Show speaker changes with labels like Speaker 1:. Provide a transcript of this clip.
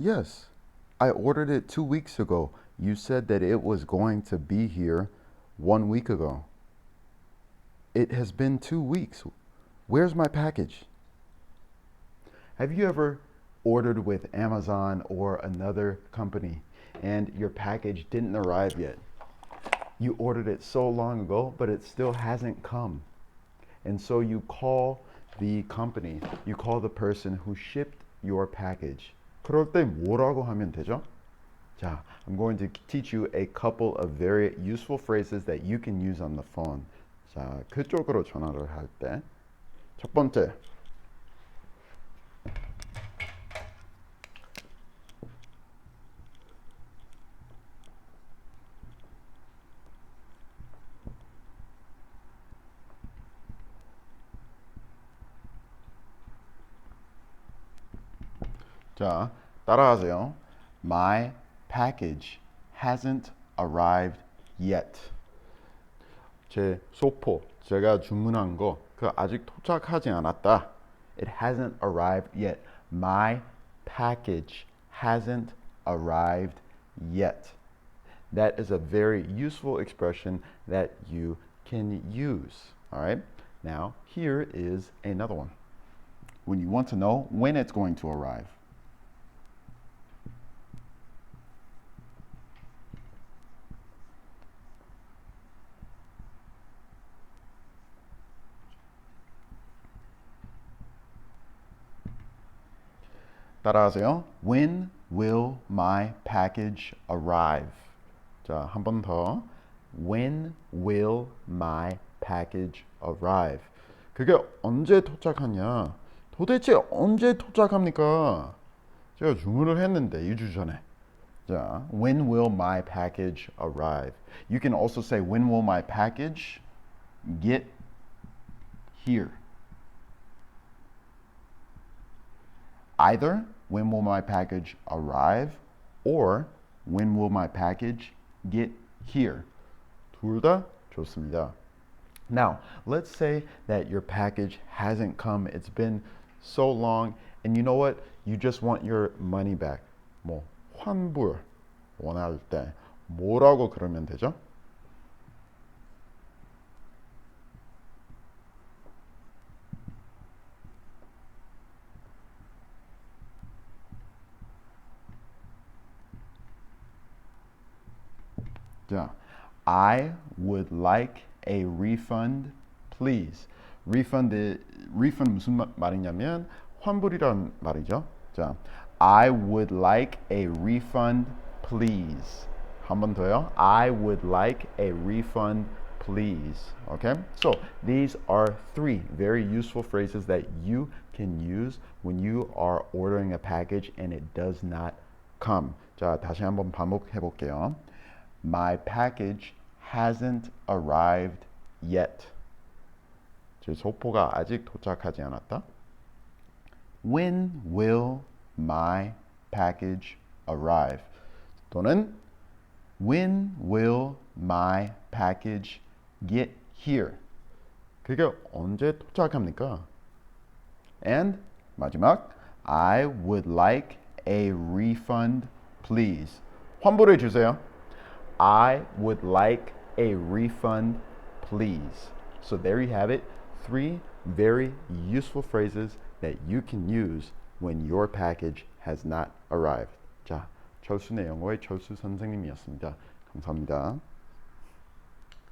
Speaker 1: Yes. I ordered it two weeks ago. You said that it was going to be here one week ago. It has been two weeks. Where's my package? Have you ever ordered with Amazon or another company and your package didn't arrive yet? You ordered it so long ago, but it still hasn't come. And so you call the company, you call the person who shipped your package. 그럴 때 뭐라고 하면 되죠? 자, I'm going to teach you a couple of very useful phrases that you can use on the phone. 자, 그쪽으로 전화를 할 때. 첫 번째. 자, 따라하세요. My package hasn't arrived yet. 제 소포, 제가 주문한 거, 그 아직 도착하지 않았다. It hasn't arrived yet. My package hasn't arrived yet. That is a very useful expression that you can use. All right. Now, here is another one. When you want to know when it's going to arrive. 따라하세요. When will my package arrive? 자, 한 번 더. When will my package arrive? 그게 언제 도착하냐? 도대체 언제 도착합니까? 제가 주문을 했는데 2주 전에. 자, when will my package arrive? You can also say when will my package get here? Either when will my package arrive or when will my package get here? 둘 다 좋습니다. Now, let's say that your package hasn't come. It's been so long and you know what? You just want your money back. 뭐 환불 원할 때 뭐라고 그러면 되죠? 자, I would like a refund, please. refund, refund 무슨 말이냐면 환불이란 말이죠. 자, I would like a refund, please. 한 번 더요. I would like a refund, please. Okay? So, these are three very useful phrases that you can use when you are ordering a package and it does not come. 자, 다시 한번 반복해 볼게요. My package hasn't arrived yet. 제 소포가 아직 도착하지 않았다. When will my package arrive? 또는 When will my package get here? 그게 언제 도착합니까? And 마지막 I would like a refund please. 환불해 주세요. I would like a refund, please. So there you have it. Three very useful phrases that you can use when your package has not arrived. 자, 철수의 영어의 철수 선생님이었습니다. 감사합니다.